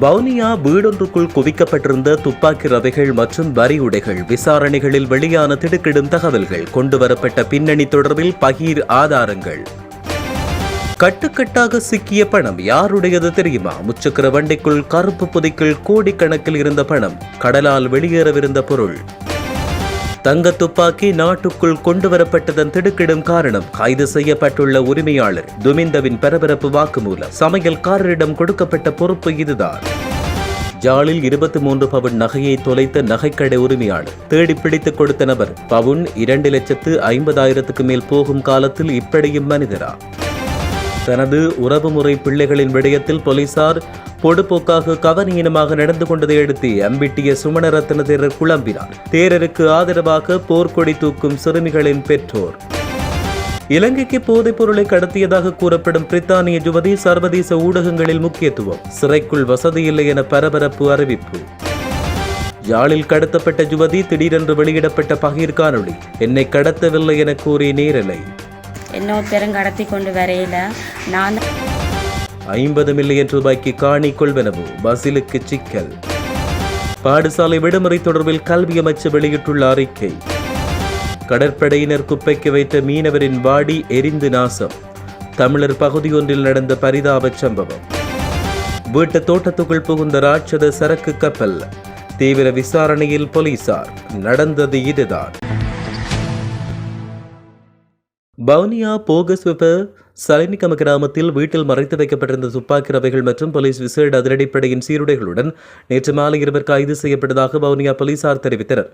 வவுனியா வீடொன்றுக்குள் குவிக்கப்பட்டிருந்த துப்பாக்கி ரவைகள் மற்றும் வரி உடைகள் விசாரணைகளில் வெளியான திடுக்கிடும் தகவல்கள் கொண்டுவரப்பட்ட பின்னணி தொடர்பில் பகீர் ஆதாரங்கள். கட்டுக்கட்டாக சிக்கிய பணம் யாருடையது தெரியுமா? முச்சக்கர வண்டிக்குள் கருப்பு புதைக்குள் கோடிக்கணக்கில் இருந்த பணம் கடலால் வெளியேறவிருந்த பொருள். தங்க துப்பாக்கி நாட்டுக்குள் கொண்டுவரப்பட்டதன் திடுக்கிடும் காரணம் கைது செய்யப்பட்டுள்ள உரிமையாளர் துமிந்தவின் பரபரப்பு வாக்குமூலம். சமையல்காரரிடம் கொடுக்கப்பட்ட பொறுப்பு இதுதான். ஜாலில் இருபத்தி மூன்று பவுன் நகையை தொலைத்த நகைக்கடை உரிமையாளர் தேடி பிடித்துக் கொடுத்த நபர் பவுன் இரண்டு லட்சத்து ஐம்பதாயிரத்துக்கு மேல் போகும் காலத்தில் இப்படியும் மனிதரா? தனது உறவுமுறை பிள்ளைகளின் விடயத்தில் போலீசார் பொடுபோக்காக கவனீனமாக நடந்து கொண்டதை அடுத்து அம்பிட்டிய சுமணரத்ன தேரர் குழம்பினார். தேரருக்கு ஆதரவாக போர்க்கொடி தூக்கும் சிறுமிகளின் பெற்றோர். இலங்கைக்கு போதைப் பொருளை கடத்தியதாக கூறப்படும் பிரித்தானிய யுவதி சர்வதேச ஊடகங்களில் முக்கியத்துவம். சிறைக்குள் வசதியில்லை என பரபரப்பு அறிவிப்பு. யாழில் கடத்தப்பட்ட யுவதி திடீரென்று வெளியிடப்பட்ட பகிர் காணொளி என்னை கடத்தவில்லை என கூறி நேரலை. இன்னொருத்தரும் கடத்தி கொண்டு வரையில. நான் ஐம்பது மில்லியன் ரூபாய்க்கு காணி கொள்வனவு பசிலுக்கு சிக்கல். பாடசாலை விடுமுறை தொடர்பில் கல்வி அமைச்சு வெளியிட்டுள்ள அறிக்கை. கடற்படையினர் குப்பைக்கு வைத்த மீனவரின் பாடி எரிந்து நாசம். தமிழர் பகுதியொன்றில் நடந்த பரிதாப சம்பவம். வீட்டு தோட்டத்துக்குள் புகுந்த ராட்சத சரக்கு கப்பல். தீவிர விசாரணையில் போலீசார் நடந்தது இதுதான். வவுனியா போகஸ்வெப்ப சலைனிகம கிராமத்தில் வீட்டில் மறைத்து வைக்கப்பட்டிருந்த துப்பாக்கி ரவைகள் மற்றும் போலீஸ் விசேட அதிரடிப்படையின் சீருடைகளுடன் நேற்று மாலை இருவர் கைது செய்யப்பட்டதாக வவுனியா போலீசார் தெரிவித்தனர்.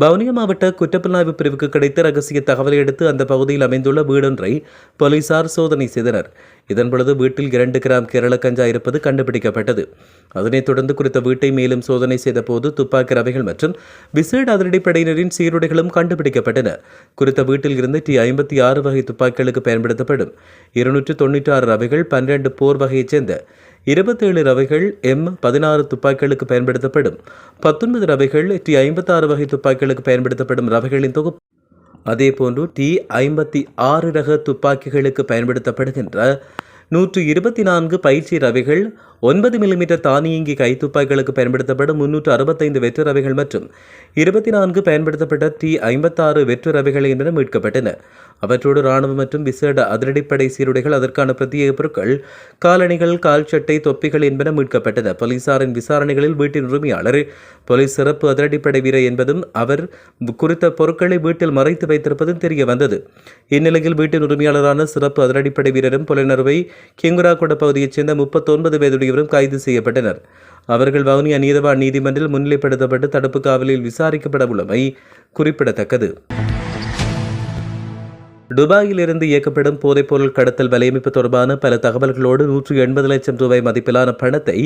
வவுனியா மாவட்ட குற்றப்புலனாய்வு பிரிவுக்கு கிடைத்த ரகசிய தகவலை அடுத்து அந்த பகுதியில் அமைந்துள்ள வீடொன்றை போலீசார் சோதனை செய்தனர். இதன் பொழுது வீட்டில் இரண்டு கிராம் கேரள கஞ்சா இருப்பது கண்டுபிடிக்கப்பட்டது. அதனைத் தொடர்ந்து குறித்த வீட்டை மேலும் சோதனை செய்த போது துப்பாக்கி ரவைகள் மற்றும் விசேட அதிரடிப்படையினரின் சீருடைகளும் கண்டுபிடிக்கப்பட்டன. குறித்த வீட்டில் இருந்து டி ஐம்பத்தி ஆறு வகை துப்பாக்கிகளுக்கு பயன்படுத்தப்படும். இருநூற்று தொண்ணூற்றி ஆறு ரவைகள் பன்னிரண்டு போர் வகையைச் சேர்ந்த இருபத்தேழு ரவைகள் எம் பதினாறு துப்பாக்கிகளுக்கு பயன்படுத்தப்படும். பத்தொன்பது ரவைகள் டி ஐம்பத்தாறு வகை துப்பாக்கிகளுக்கு பயன்படுத்தப்படும் ரவைகளின் தொகுப்பு. அதேபோன்று டி ஐம்பத்தி ஆறு ரக துப்பாக்கிகளுக்கு பயன்படுத்தப்படுகின்ற நூற்று இருபத்தி நான்கு பயிற்சி ரவைகள் ஒன்பது மில்லிமீட்டர் தானியங்கி கைத்துப்பாய்களுக்கு பயன்படுத்தப்படும் முன்னூற்று அறுபத்தைந்து வெற்று ரவைகள் மற்றும் இருபத்தி நான்கு பயன்படுத்தப்பட்ட டி ஐம்பத்தாறு வெற்று ரவைகள் என்பன மீட்கப்பட்டன. அவற்றோடு இராணுவம் மற்றும் விசேட அதிரடிப்படை சீருடைகள் அதற்கான பிரத்யேக பொருட்கள் காலணிகள் கால் சட்டை தொப்பிகள் என்பன மீட்கப்பட்டன. போலீசாரின் விசாரணைகளில் வீட்டின் உரிமையாளர் போலீஸ் சிறப்பு அதிரடிப்படை வீரர் என்பதும் அவர் குறித்த பொருட்களை வீட்டில் மறைத்து வைத்திருப்பதும் தெரிய வந்தது இந்நிலையில் வீட்டின் உரிமையாளரான சிறப்பு அதிரடிப்படை வீரரும் புலனர்வை கிங்குராகொட பகுதியைச் சேர்ந்த முப்பத்தொன்பது வயதுடையவரும் கைது செய்யப்பட்டனர். அவர்கள் வவுனியா நீதவான் நீதிமன்றில் முன்னிலைப்படுத்தப்பட்டு தடுப்பு காவலில் விசாரிக்கப்பட உள்ளமை குறிப்பிடத்தக்கது. துபாயிலிருந்து இயக்கப்படும் போதைப்பொருள் கடத்தல் வலையமைப்பு தொடர்பான பல தகவல்களோடு நூற்று எண்பது லட்சம் ரூபாய் மதிப்பிலான பணத்தை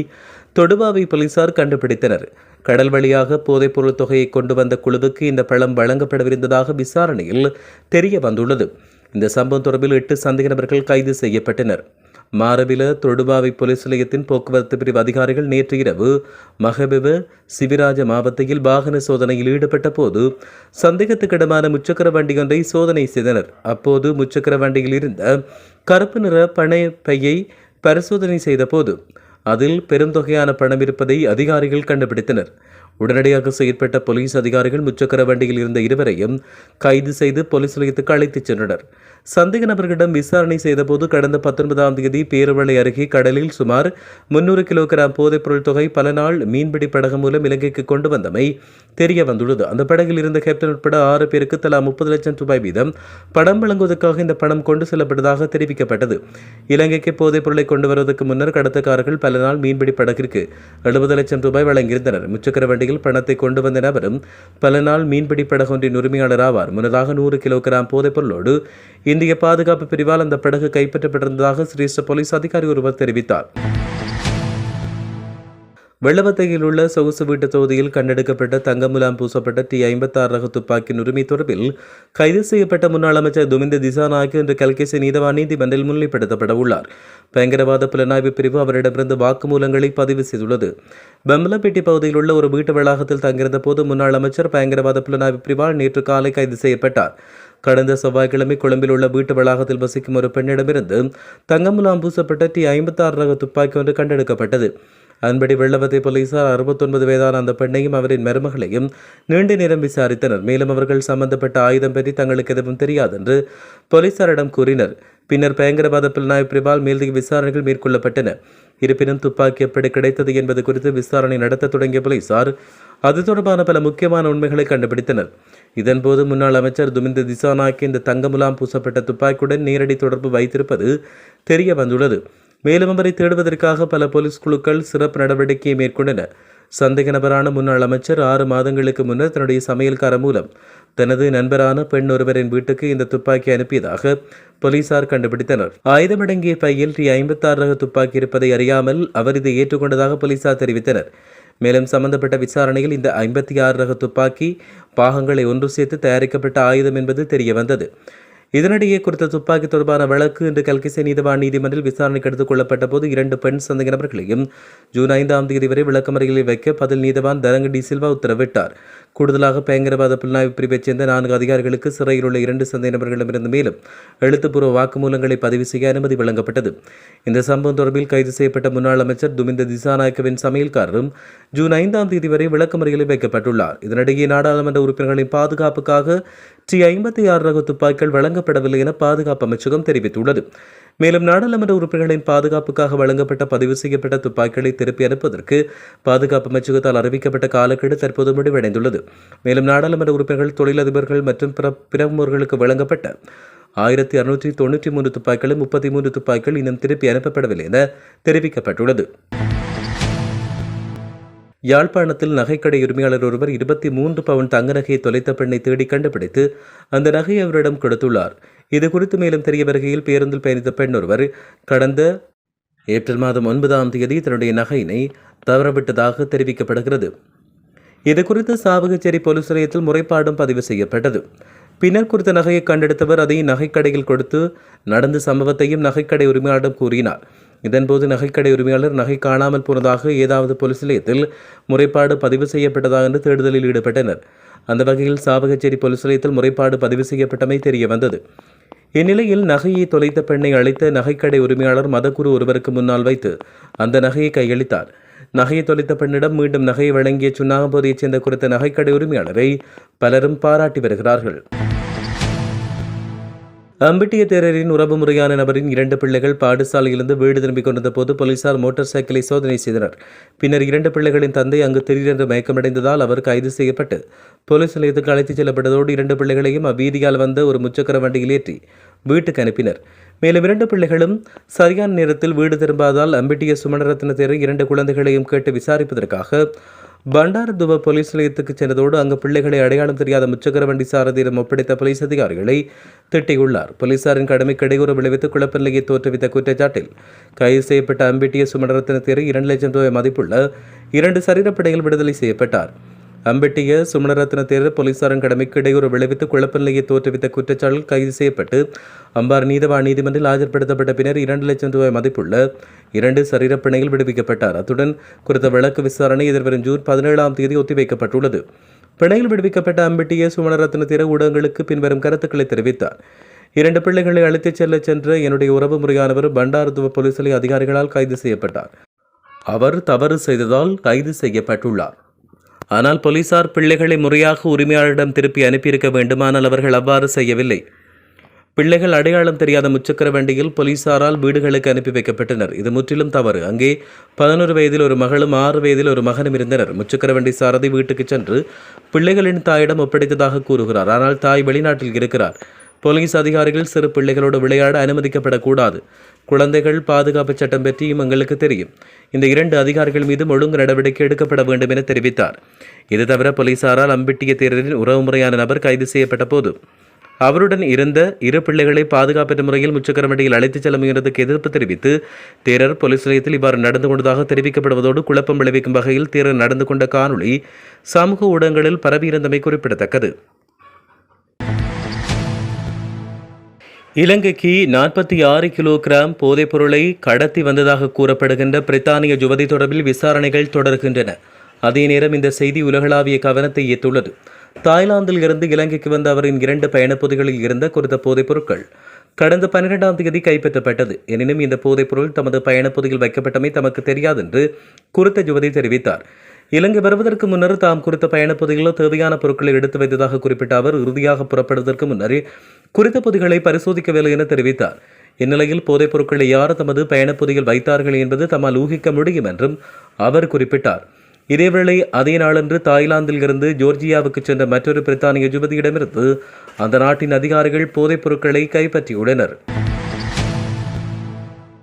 தொடுபாவை போலீசார் கண்டுபிடித்தனர். கடல் வழியாக போதைப்பொருள் தொகையை கொண்டு வந்த குழுவுக்கு இந்த பழம் வழங்கப்படவிருந்ததாக விசாரணையில் தெரிய வந்துள்ளது இந்த சம்பவம் தொடர்பில் எட்டு சந்தேக நபர்கள் கைது செய்யப்பட்டனர். மாரவில தொடுபாவை போலீஸ் நிலையத்தின் போக்குவரத்து பிரிவு அதிகாரிகள் நேற்று இரவு மகபெவ சிவிராஜ மாவட்டத்தில் வாகன சோதனையில் ஈடுபட்ட போது சந்தேகத்துக்கிடமான முச்சக்கர வண்டி ஒன்றை சோதனை செய்தனர். அப்போது முச்சக்கர வண்டியில் இருந்த கருப்பு நிற பணப்பையை பையை பரிசோதனை செய்தபோது அதில் பெருந்தொகையான பணம் இருப்பதை அதிகாரிகள் கண்டுபிடித்தனர். உடனடியாக செயற்பட்ட போலீஸ் அதிகாரிகள் முச்சக்கர வண்டியில் இருந்த இருவரையும் கைது செய்து போலீஸ் நிலையத்துக்கு அழைத்துச் சென்றனர். சந்தேக நபர்களிடம் விசாரணை செய்தபோது கடந்த பத்தொன்பதாம் தேதி பேருவளை அருகே கடலில் சுமார் முன்னூறு கிலோகிராம் போதைப்பொருள் தொகை பல நாள் மீன்பிடி படகு மூலம் இலங்கைக்கு கொண்டு வந்தமை தெரிய வந்துள்ளது. அந்த படகில் இருந்த கேப்டன் உட்பட ஆறு பேருக்கு தலா முப்பது லட்சம் ரூபாய் வீதம் பணம் வழங்குவதற்காக இந்த பணம் கொண்டு செல்லப்பட்டதாக தெரிவிக்கப்பட்டது. இலங்கைக்கு போதைப் பொருளை கொண்டு வருவதற்கு முன்னர் கடத்தக்காரர்கள் பல நாள் மீன்பிடி படகிற்கு எழுபது லட்சம் ரூபாய் வழங்கியிருந்தனர். முச்சக்கர வண்டியில் பணத்தை கொண்டு வந்த நபரும் பல நாள் மீன்பிடி படகொன்றின் உரிமையாளர் ஆவார் முன்னதாக நூறு கிலோகிராம் போதைப் பொருளோடு இந்திய பாதுகாப்பு பிரிவால் அந்த படகு கைப்பற்றப்பட்டிருந்ததாக சிரேஷ்ட போலீஸ் அதிகாரி ஒருவர் தெரிவித்தார். வெள்ளவத்தையில் உள்ள சொகுசு வீட்டு தொகுதியில் கண்டெடுக்கப்பட்ட தங்கமுலாம் பூசப்பட்ட டி ஐம்பத்தாறு ரக துப்பாக்கியின் உரிமை தொடர்பில் கைது செய்யப்பட்ட முன்னாள் அமைச்சர் துமிந்த திசாநாயக் இன்று கல்கேசி நீதவான் நீதிமன்றில் முன்னிலைப்படுத்தப்பட உள்ளார். பயங்கரவாத புலனாய்வு பிரிவு அவரிடமிருந்து வாக்குமூலங்களை பதிவு செய்துள்ளது. பெம்பலப்பேட்டி பகுதியில் உள்ள ஒரு வீட்டு வளாகத்தில் தங்கியிருந்த போது முன்னாள் அமைச்சர் பயங்கரவாத புலனாய்வு பிரிவால் நேற்று காலை கைது செய்யப்பட்டார். கடந்த செவ்வாய்க்கிழமை கொழும்பில் உள்ள வீட்டு வளாகத்தில் வசிக்கும் ஒரு பெண்ணிடமிருந்து தங்கமுலாம் பூசப்பட்ட டி ஐம்பத்தாறு ரக துப்பாக்கி ஒன்று கண்டெடுக்கப்பட்டது. அதன்படி வெள்ளவத்தை போலீசார் அறுபத்தொன்பது வயதான அந்த பெண்ணையும் அவரின் மருமகளையும் நீண்ட நேரம் விசாரித்தனர். மேலும் அவர்கள் சம்பந்தப்பட்ட ஆயுதம் பற்றி தங்களுக்கு எதுவும் தெரியாது என்று போலீசாரிடம் கூறினர். பின்னர் பயங்கரவாத புலனாய்வு பிரிவால் மேலதிக விசாரணைகள் மேற்கொள்ளப்பட்டன. இருப்பினும் துப்பாக்கி எப்படி கிடைத்தது என்பது குறித்து விசாரணை நடத்த தொடங்கிய போலீசார் அது தொடர்பான பல முக்கியமான உண்மைகளை கண்டுபிடித்தனர். இதன்போது முன்னாள் அமைச்சர் துமிந்த திசானாக்கு இந்த தங்கமுலாம் பூசப்பட்ட துப்பாக்கியுடன் நேரடி தொடர்பு வைத்திருப்பது தெரிய வந்துள்ளது. மேலும் அவரை தேடுவதற்காக பல போலீஸ் குழுக்கள் சிறப்பு நடவடிக்கையை மேற்கொண்டன. சந்தேக நபரான முன்னாள் அமைச்சர் ஆறு மாதங்களுக்கு முன்னர் தன்னுடைய சமையல்கார மூலம் தனது நண்பரான பெண் ஒருவரின் வீட்டுக்கு இந்த துப்பாக்கி அனுப்பியதாக போலீசார் கண்டுபிடித்தனர். ஆயுதமடங்கிய பையில் டி ஐம்பத்தாறு ரக துப்பாக்கி இருப்பதை அறியாமல் அவர் இதை ஏற்றுக்கொண்டதாக போலீசார் தெரிவித்தனர். மேலும் சம்பந்தப்பட்ட விசாரணையில் இந்த ஐம்பத்தி ஆறு ரக துப்பாக்கி பாகங்களை ஒன்று சேர்த்து தயாரிக்கப்பட்ட ஆயுதம் என்பது தெரிய வந்தது இதனிடையே குறித்த துப்பாக்கி தொடர்பான வழக்கு இன்று கல்கிசை நீதிவான் நீதிமன்றில் விசாரணைக்கு எடுத்துக் கொள்ளப்பட்ட போது இரண்டு பெண் சந்தேக நபர்களையும் ஜூன் ஐந்தாம் தேதி வரை விளக்கமறைகளில் வைக்க பதில் நீதிவான் தரங்க டி சில்வா உத்தரவிட்டார். கூடுதலாக பயங்கரவாத புலனாய்வு பிரிவைச் சேர்ந்த நான்கு அதிகாரிகளுக்கு சிறையில் உள்ள இரண்டு சந்தேக நபர்களிடமிருந்து மேலும் எழுத்துப்பூர்வ வாக்குமூலங்களை பதிவு செய்ய அனுமதி வழங்கப்பட்டது. இந்த சம்பவம் தொடர்பில் கைது செய்யப்பட்ட முன்னாள் அமைச்சர் துமிந்த திசாநாயக்கவின் சமையல்காரரும் ஜூன் ஐந்தாம் தேதி வரை விளக்கமறியலில் வைக்கப்பட்டுள்ளார். இதனிடையே நாடாளுமன்ற உறுப்பினர்களின் பாதுகாப்புக்காக டி ஐம்பத்தி ஆறு ரக துப்பாக்கிகள் வழங்கப்படவில்லை என பாதுகாப்பு அமைச்சகம் தெரிவித்துள்ளது. மேலும் நாடாளுமன்ற உறுப்பினர்களின் பாதுகாப்புக்காக வழங்கப்பட்ட பதிவு செய்யப்பட்ட துப்பாக்கிகளை திருப்பி அனுப்புவதற்கு பாதுகாப்பு அமைச்சகத்தால் அறிவிக்கப்பட்ட காலக்கெடு தற்போது முடிவடைந்துள்ளது. மேலும் நாடாளுமன்ற உறுப்பினர்கள் தொழிலதிபர்கள் மற்றும் பிற பிரமுகர்களுக்கு வழங்கப்பட்ட ஆயிரத்தி அறுநூற்றி தொண்ணூற்றி மூன்று துப்பாக்கிகளும் முப்பத்தி மூன்று துப்பாக்கிகள் இன்னும் திருப்பி அனுப்பப்படவில்லை என தெரிவிக்கப்பட்டுள்ளது. யாழ்ப்பாணத்தில் நகைக்கடை உரிமையாளர் ஒருவர் இருபத்தி மூன்று பவுன் தங்க நகையை தொலைத்த பெண்ணை தேடி கண்டுபிடித்து அந்த நகையை அவரிடம் கொடுத்துள்ளார். இது குறித்து மேலும் தெரிய வருகையில் பேருந்தில் பயணித்த பெண் ஒருவர் கடந்த ஏப்ரல் மாதம் ஒன்பதாம் தேதி தன்னுடைய நகையினை தவறவிட்டதாக தெரிவிக்கப்படுகிறது. இது குறித்து சாவகச்சேரி போலீஸ் நிலையத்தில் முறைப்பாடும் பதிவு செய்யப்பட்டது. பின்னர் குறித்த நகையை கண்டெடுத்தவர் அதை நகைக்கடையில் கொடுத்து நடந்த சம்பவத்தையும் நகைக்கடை உரிமையாளரிடம் கூறினார். இதன்போது நகைக்கடை உரிமையாளர் நகை காணாமல் போனதாக ஏதாவது போலீஸ் நிலையத்தில் முறைப்பாடு பதிவு செய்யப்பட்டதா என்று தேடுதலில் ஈடுபட்டனர். அந்த வகையில் சாவகச்சேரி போலீஸ் நிலையத்தில் முறைப்பாடு பதிவு செய்யப்பட்டமை தெரிய வந்தது இந்நிலையில் நகையை தொலைத்த பெண்ணை அழைத்த நகைக்கடை உரிமையாளர் மதகுரு ஒருவருக்கு முன்னால் வைத்து அந்த நகையை கையளித்தார். நகையை தொலைத்த பெண்ணிடம் மீண்டும் நகையை வழங்கிய சுண்ணாகம்போதையைச் சேர்ந்த குறித்த நகைக்கடை உரிமையாளரை பலரும் பாராட்டி வருகிறார்கள். அம்பிட்டிய தேரரின் உறவுமுறையான நபரின் இரண்டு பிள்ளைகள் பாடசாலையிலிருந்து வீடு திரும்பிக் கொண்டிருந்த போது போலீசார் மோட்டார் சைக்கிளை சோதனை செய்தனர். பின்னர் இரண்டு பிள்ளைகளின் தந்தை அங்கு திடீரென்று மயக்கமடைந்ததால் அவர் கைது செய்யப்பட்டு போலீஸ் நிலையத்துக்கு அழைத்துச் செல்லப்பட்டதோடு இரண்டு பிள்ளைகளையும் அவ்வீதியால் வந்த ஒரு முச்சக்கர வண்டியில் ஏற்றி வீட்டுக்கு அனுப்பினர். மேலும் இரண்டு பிள்ளைகளும் சரியான நேரத்தில் வீடு திரும்பாதால் அம்பிட்டிய சுமணரத்ன தேரை இரண்டு குழந்தைகளையும் கேட்டு விசாரிப்பதற்காக பண்டாரதுவ போலீஸ் நிலையத்துக்கு சென்றதோடு அங்கு பிள்ளைகளை அடையாளம் தெரியாத முச்சக்கர வண்டி சாரதியிடம் ஒப்படைத்த போலீஸ் அதிகாரிகளை திட்டியுள்ளார். போலீசாரின் கடமைக்கு இடையூறு விளைவித்து குழப்ப நிலையை தோற்றுவித்த குற்றச்சாட்டில் கைது செய்யப்பட்ட அம்பிட்டிய சுமணரத்ன இரண்டு லட்சம் ரூபாய் மதிப்புள்ள இரண்டு சரீரப்படைகள் விடுதலை செய்யப்பட்டார். அம்பெட்டிய சுமணரத்ன தேரர் போலீசாரின் கடமைக்கு இடையூறு விளைவித்து குழப்பநிலையை தோற்றுவித்த குற்றச்சாட்டில் கைது செய்யப்பட்டு அம்பார் நீதவான் நீதிமன்றில் ஆஜர்படுத்தப்பட்ட பின்னர் இரண்டு லட்சம் ரூபாய் மதிப்புள்ள இரண்டு சரீரப்பிணையில் விடுவிக்கப்பட்டார். அத்துடன் குறித்த வழக்கு விசாரணை எதிர்வரும் ஜூன் பதினேழாம் தேதி ஒத்திவைக்கப்பட்டுள்ளது. பிணையில் விடுவிக்கப்பட்ட அம்பெட்டிய சுமணரத்ன தேர ஊடகங்களுக்கு பின்வரும் கருத்துக்களை தெரிவித்தார். இரண்டு பிள்ளைகளை அழைத்துச் செல்லச் சென்ற என்னுடைய உறவு முறையானவர் பண்டாரதுவ போலீஸ் அதிகாரிகளால் கைது செய்யப்பட்டார். அவர் தவறு செய்ததால் கைது செய்யப்பட்டுள்ளார். ஆனால் போலீசார் பிள்ளைகளை முறையாக உரிமையாளரிடம் திருப்பி அனுப்பியிருக்க வேண்டுமானால் அவர்கள் அவ்வாறு செய்யவில்லை. பிள்ளைகள் அடையாளம் தெரியாத முச்சக்கர வண்டியில் போலீசாரால் வீடுகளுக்கு அனுப்பி வைக்கப்பட்டனர். இது முற்றிலும் தவறு. அங்கே பதினோரு வயதில் ஒரு மகளும் ஆறு வயதில் ஒரு மகனும் இருந்தனர். முச்சக்கர வண்டி சாரதி வீட்டுக்கு சென்று பிள்ளைகளின் தாயிடம் ஒப்படைத்ததாக கூறுகிறார். ஆனால் தாய் வெளிநாட்டில் இருக்கிறார். போலீஸ் அதிகாரிகள் சிறு பிள்ளைகளோடு விளையாட அனுமதிக்கப்படக்கூடாது. குழந்தைகள் பாதுகாப்பு சட்டம் பற்றியும் எங்களுக்கு தெரியும். இந்த இரண்டு அதிகாரிகள் மீதும் ஒழுங்கு நடவடிக்கை எடுக்கப்பட வேண்டும் என தெரிவித்தார். இது தவிர போலீசாரால் அம்பிட்டிய தேரரின் உறவுமுறையான நபர் கைது செய்யப்பட்ட போது அவருடன் இருந்த இரு பிள்ளைகளை பாதுகாப்பற்ற முறையில் முச்சக்கரமண்டியில் அழைத்துச் செல்ல முயன்றதுக்கு எதிர்ப்பு தெரிவித்து தேரர் போலீஸ் நிலையத்தில் இவ்வாறு நடந்து கொண்டதாக தெரிவிக்கப்படுவதோடு குழப்பம் விளைவிக்கும் வகையில் தேரர் நடந்து கொண்ட காணொளி சமூக ஊடகங்களில் பரவியிருந்தமை குறிப்பிடத்தக்கது. இலங்கைக்கு நாற்பத்தி ஆறு கிலோகிராம் போதைப் பொருளை கடத்தி வந்ததாக கூறப்படுகின்ற பிரித்தானிய யுவதி தொடர்பில் விசாரணைகள் தொடர்கின்றன. அதே நேரம் இந்த செய்தி உலகளாவிய கவனத்தை ஈர்த்துள்ளது. தாய்லாந்தில் இருந்து இலங்கைக்கு வந்த அவரின் இரண்டு பயணப்பொதிகளில் இருந்த குறித்த போதைப் பொருட்கள் கடந்த பன்னிரெண்டாம் தேதி கைப்பற்றப்பட்டது. எனினும் இந்த போதைப்பொருள் தமது பயணப்பகுதியில் வைக்கப்பட்டமை தமக்கு தெரியாது என்று குறித்த யுவதி தெரிவித்தார். இலங்கை வருவதற்கு முன்னர் தாம் குறித்த பயணப்பகுதியில் தேவையான பொருட்களை எடுத்து வைத்ததாக குறிப்பிட்ட அவர் இறுதியாக புறப்படுவதற்கு முன்னரே குறித்த பொதிகளை பரிசோதிக்கவில்லை என தெரிவித்தார். இந்நிலையில் போதைப் பொருட்களை யார் தமது பயணப்பகுதியில் வைத்தார்கள் என்பது தம்மால் ஊகிக்க முடியும் என்றும் அவர் குறிப்பிட்டார். இதேவேளை அதே நாளன்று தாய்லாந்தில் இருந்து ஜோர்ஜியாவுக்கு சென்ற மற்றொரு பிரித்தானிய யுவதியிடமிருந்து அந்த நாட்டின் அதிகாரிகள் போதைப் பொருட்களை கைப்பற்றியுள்ளனர்.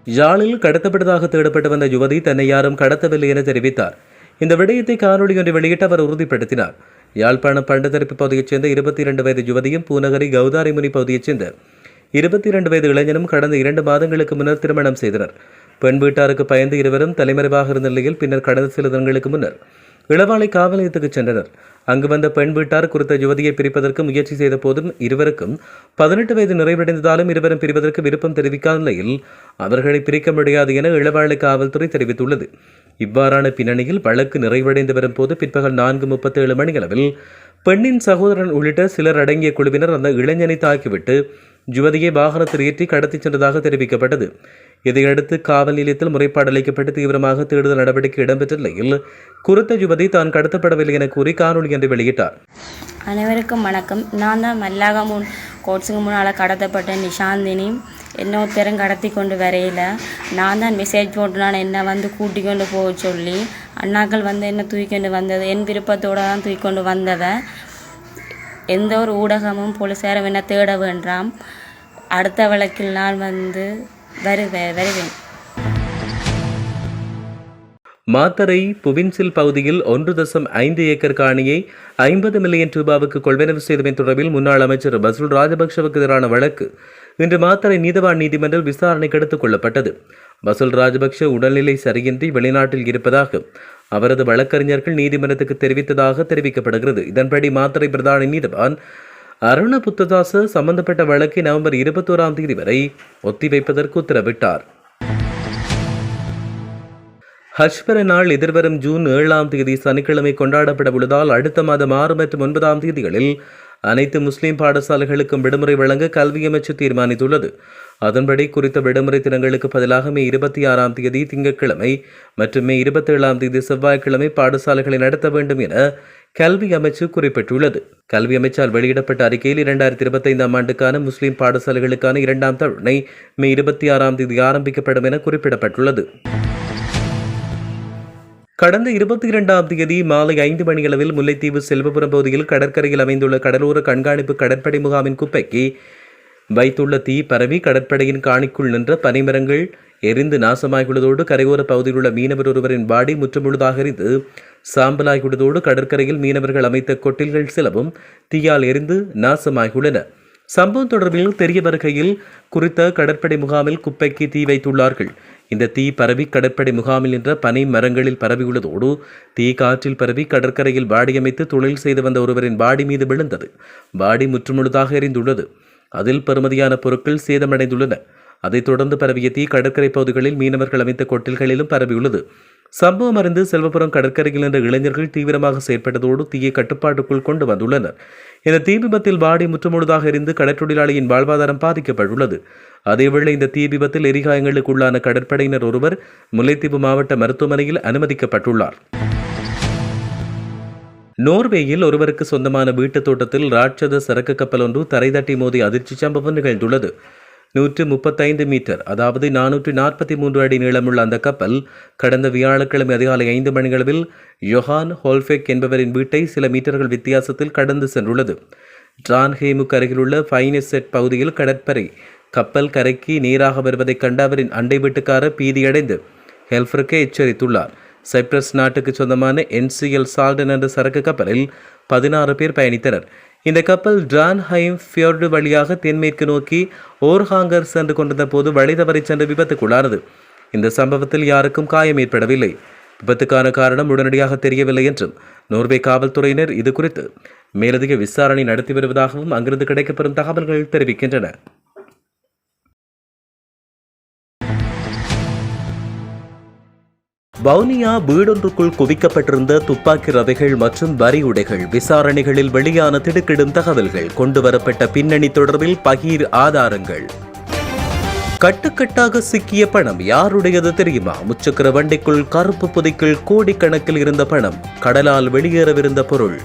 யாழில் கடத்தப்பட்டதாக தேடப்பட்டு வந்த யுவதி தன்னை யாரும் கடத்தவில்லை என தெரிவித்தார். இந்த விடயத்தை காணொலி ஒன்று வெளியிட்டு அவர் உறுதிப்படுத்தினார். யாழ்ப்பாணம் பண்டத்தரப்பு பகுதியைச் சேர்ந்த இருபத்தி இரண்டு வயது யுவதியும் பூநகரி கௌதாரிமுனி பகுதியைச் சேர்ந்த இருபத்தி இரண்டு வயது இளைஞனும் கடந்த இரண்டு மாதங்களுக்கு முன்னர் திருமணம் செய்தனர். பெண் வீட்டாருக்கு பயந்து இருவரும் தலைமறைவாக இருந்த நிலையில் பின்னர் கடந்த சில தினங்களுக்கு முன்னர் இளவாலை காவல் நிலையத்துக்கு சென்றனர். அங்கு வந்த பெண் வீட்டார் குறித்த யுவதியை பிரிப்பதற்கு முயற்சி செய்த போதும் இருவருக்கும் பதினெட்டு வயது நிறைவடைந்ததாலும் இருவரும் பிரிவதற்கு விருப்பம் தெரிவிக்காத நிலையில் அவர்களை பிரிக்க முடியாது என இளவாலை காவல்துறை தெரிவித்துள்ளது. இவ்வாறான பின்னணியில் வழக்கு நிறைவடைந்து வரும்போது பிற்பகல் நான்கு முப்பத்தேழு மணியளவில் பெண்ணின் சகோதரன் உள்ளிட்ட சிலர் அடங்கிய குழுவினர் அந்த இளைஞனை தாக்கிவிட்டு யுவதியை வாகனத்தில் ஏற்றி கடத்திச் சென்றதாக தெரிவிக்கப்பட்டது. இதையடுத்து காவல் நிலையத்தில் முறைப்பாடு அளிக்கப்பட்டு தீவிரமாக தேடுதல் நடவடிக்கை இடம்பெற்ற நிலையில் குறித்த யுவதி தான் கடத்தப்படவில்லை என கூறி காணொலி என்று வெளியிட்டார். அனைவருக்கும் வணக்கம். நான் தான் மல்லாக முன் கோட்ஸுக்கு முன்னால் கடத்தப்பட்ட நிஷாந்தினி. இன்னொருத்தரும் கடத்தி கொண்டு வரையில. நான் தான் மெசேஜ் போட்டு நான் என்னை வந்து கூட்டி கொண்டு போக சொல்லி அண்ணாக்கள் வந்து என்ன தூக்கிக்கொண்டு வந்தது? என் விருப்பத்தோடு தான் தூக்கிக்கொண்டு வந்தவ. எந்த ஒரு ஊடகமும் போலீஸாரும் என்ன தேட வேண்டாம். அடுத்த வழக்கில் நான் வந்து வருவேன் வருவேன். மாத்தரை புவின்சில் பகுதியில் ஒன்று தசம் ஐந்து ஏக்கர் காணியை ஐம்பது மில்லியன் ரூபாவுக்கு கொள்வனவு செய்தமை தொடர்பில் முன்னாள் அமைச்சர் பசுல் ராஜபக்ஷவுக்கு எதிரான வழக்கு. இன்று மாத்தறை நீதவான் நீதிமன்றில் விசாரணைக்கு எடுத்துக் கொள்ளப்பட்டது. பசுல் ராஜபக்ஷ உடல்நிலை சரியின்றி வெளிநாட்டில் இருப்பதாக அவரது வழக்கறிஞர்கள் நீதிமன்றத்துக்கு தெரிவித்ததாக தெரிவிக்கப்படுகிறது. இதன்படி மாத்தறை பிரதான நீதவான் அருண புத்ததாச சம்பந்தப்பட்ட வழக்கை நவம்பர் இருபத்தோராம் தேதி வரை ஒத்திவைப்பதற்கு உத்தரவிட்டார். ஹஷ்பர நாள் எதிர்வரும் ஜூன் ஏழாம் தேதி சனிக்கிழமை கொண்டாடப்பட உள்ளதால் அடுத்த மாதம் ஆறு மற்றும் ஒன்பதாம் தேதிகளில் அனைத்து முஸ்லீம் பாடசாலைகளுக்கும் விடுமுறை வழங்க கல்வி அமைச்சு தீர்மானித்துள்ளது. அதன்படி குறித்த விடுமுறை தினங்களுக்கு பதிலாக மே இருபத்தி ஆறாம் தேதி திங்கட்கிழமை மற்றும் மே இருபத்தேழாம் தேதி செவ்வாய்க்கிழமை பாடசாலைகளை நடத்த வேண்டும் என கல்வி அமைச்சு குறிப்பிட்டுள்ளது. கல்வி அமைச்சால் வெளியிடப்பட்ட அறிக்கையில் இரண்டாயிரத்தி இருபத்தைந்தாம் ஆண்டுக்கான முஸ்லீம் பாடசாலைகளுக்கான இரண்டாம் தவணை மே இருபத்தி ஆறாம் தேதி ஆரம்பிக்கப்படும் என குறிப்பிடப்பட்டுள்ளது. கடந்த இருபத்தி இரண்டாம் தேதி மாலை ஐந்து மணியளவில் முல்லைத்தீவு செல்வபுரம் பகுதியில் கடற்கரையில் அமைந்துள்ள கடலோர கண்காணிப்பு கடற்படை முகாமின் குப்பைக்கு வைத்துள்ள தீ பரவி கடற்படையின் காணிக்குள் நின்ற பனைமரங்கள் எரிந்து நாசமாகியுள்ளதோடு கரையோர பகுதியில் உள்ள மீனவர் ஒருவரின் பாடி முற்றுமுழுதாக எரிந்து சாம்பலாகியுள்ளதோடு கடற்கரையில் மீனவர்கள் அமைத்த கொட்டில்கள் சிலவும் தீயால் எரிந்து நாசமாகியுள்ளன. சம்பவம் தொடர்பில் தெரிய வருகையில் குறித்த கடற்படை முகாமில் குப்பைக்கு தீ வைத்துள்ளார்கள். இந்த தீ பரவி கடற்படை முகாமில் நின்ற பனை மரங்களில் பரவியுள்ளதோடு தீ காற்றில் பரவி கடற்கரையில் வாடியமைத்து தொழில் செய்து வந்த ஒருவரின் பாடி மீது விழுந்தது. பாடி முற்றுமுழுதாக எரிந்துள்ளது. அதில் பெறுமதியான பொருட்கள் சேதமடைந்துள்ளன. அதைத் தொடர்ந்து பரவிய தீ கடற்கரை பகுதிகளில் மீனவர்கள் அமைத்த கொட்டில்களிலும் பரவியுள்ளது. சம்பவம் அறிந்து செல்வபுரம் கடற்கரையில் நின்ற இளைஞர்கள் தீவிரமாக செயற்பட்டதோடு தீயை கட்டுப்பாட்டுக்குள் கொண்டு வந்துள்ளனர். இந்த தீ விபத்தில் வாடி முற்றுமுழுதாக எரிந்து கடற்றொழிலாளியின் வாழ்வாதாரம் பாதிக்கப்பட்டுள்ளது. அதேவேளை இந்த தீ விபத்தில் எரிகாயங்களுக்குள்ளான கடற்படையினர் ஒருவர் முல்லைத்தீவு மாவட்ட மருத்துவமனையில் அனுமதிக்கப்பட்டுள்ளார். நோர்வேயில் ஒருவருக்கு சொந்தமான வீட்டுத் தோட்டத்தில் ராட்சத சரக்கு கப்பல் ஒன்று தரை தட்டி மோதி அதிர்ச்சி சம்பவம் நிகழ்ந்துள்ளது. நூற்று முப்பத்தைந்து மீட்டர் அதாவது நானூற்று நாற்பத்தி மூன்று அடி நீளமுள்ள அந்த கப்பல் கடந்த வியாழக்கிழமை அதிகாலை ஐந்து மணியளவில் யொஹான் ஹோல்ஃபெக் என்பவரின் வீட்டை சில மீட்டர்கள் வித்தியாசத்தில் கடந்து சென்றுள்ளது. டிரான்ஹேமுக்கு அருகிலுள்ள ஃபைனெசெட் பகுதியில் கடற்படை கப்பல் கரைக்கு நீராக வருவதைக் கண்ட அவரின் அண்டை வீட்டுக்காரர் பீதியடைந்து ஹெல்ஃபருக்கே எச்சரித்துள்ளார். சைப்ரஸ் நாட்டுக்கு சொந்தமான என்சிஎல் சால்டன் என்ற சரக்கு கப்பலில் பதினாறு பேர் பயணித்தனர். இந்த கப்பல் டிரான்ஹைம் ஃபியோர்டு வழியாக தென்மேற்கு நோக்கி ஓர்ஹாங்கர் சென்று கொண்டிருந்த போது வழி தவறி சென்று விபத்துக்குள்ளானது. இந்த சம்பவத்தில் யாருக்கும் காயம் ஏற்படவில்லை. விபத்துக்கான காரணம் உடனடியாக தெரியவில்லை என்றும் நோர்வே காவல்துறையினர் இது குறித்து மேலதிக விசாரணை நடத்தி வருவதாகவும் அங்கிருந்து கிடைக்கப்பெறும் தகவல்கள் தெரிவிக்கின்றன. வவுனியா வீடொன்றுக்குள் குவிக்கப்பட்டிருந்த துப்பாக்கி ரவைகள் மற்றும் வரி உடைகள் விசாரணைகளில் வெளியான திடுக்கிடும் தகவல்கள் கொண்டுவரப்பட்ட பின்னணி தொடர்பில் பகீர் ஆதாரங்கள். கட்டுக்கட்டாக சிக்கிய பணம் யாருடையது தெரியுமா? முச்சக்கர வண்டிக்குள் கருப்பு புதைக்குள் கோடிக்கணக்கில் இருந்த பணம் கடலால் வெளியேறவிருந்த பொருள்.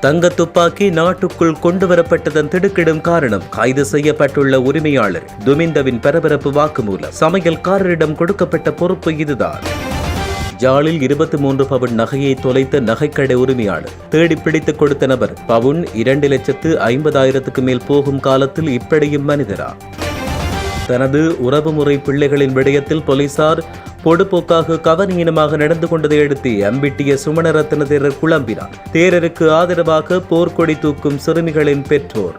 தங்க துப்பாக்கி நாட்டுக்குள் கொண்டு வரப்பட்டதன் திடுக்கிடும் காரணம் கைது செய்யப்பட்டுள்ள உரிமையாளர் துமிந்தவின் பரபரப்பு வாக்குமூலம். சமையல்காரரிடம் கொடுக்கப்பட்ட பொறுப்பு இதுதான். ஜாலில் இருபத்தி மூன்று பவுன் நகையை தொலைத்த நகைக்கடை உரிமையாளர் தேடி பிடித்து கொடுத்த நபர் பவுன் இரண்டு லட்சத்து ஐம்பதாயிரத்துக்கு மேல் போகும் காலத்தில் இப்படியும் மனிதரா? தனது உறவுமுறை பிள்ளைகளின் விடயத்தில் போலீசார் பொடுபோக்காக கவனீனமாக நடந்து கொண்டதை அடுத்து அம்பிட்டிய சுமணரத்ன தேரர் குழம்பினார். தேரருக்கு ஆதரவாக போர்க்கொடி தூக்கும் சிறுமிகளின் பெற்றோர்.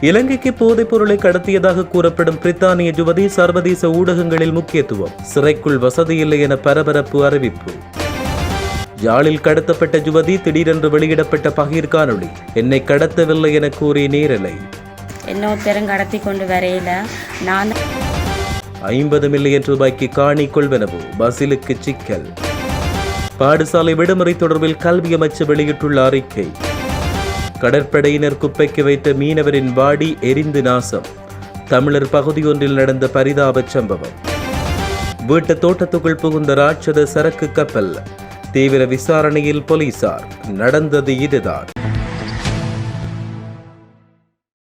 இலங்கைக்கு போதைப் பொருளை கடத்தியதாக கூறப்படும் பிரித்தானிய யுவதி சர்வதேச ஊடகங்களில் முக்கியத்துவம் சிறைக்குள் வசதியில்லை என பரபரப்பு அறிவிப்பு. யாழில் கடத்தப்பட்ட யுவதி திடீரென்று வெளியிடப்பட்ட பகிர் காணொளி என்னை கடத்தவில்லை என கூறி நேரலை. என்னோ பெருங்கடத்தி கொண்டு வரையில நான் ஐம்பது மில்லியன் ரூபாய்க்கு காணி கொள்வனவு பசிலுக்கு சிக்கல். பாடசாலை விடுமுறை தொடர்பில் கல்வி அமைச்சு வெளியிட்டுள்ள அறிக்கை கடற்படையினர் குப்பைக்கு வைத்த மீனவரின் பாடி எரிந்து நாசம். தமிழர் பகுதியொன்றில் நடந்த பரிதாப சம்பவம். வீட்டு தோட்டத்துக்குள் புகுந்த ராட்சத சரக்கு கப்பல் தீவிர விசாரணையில் போலீசார் நடந்தது இதுதான்.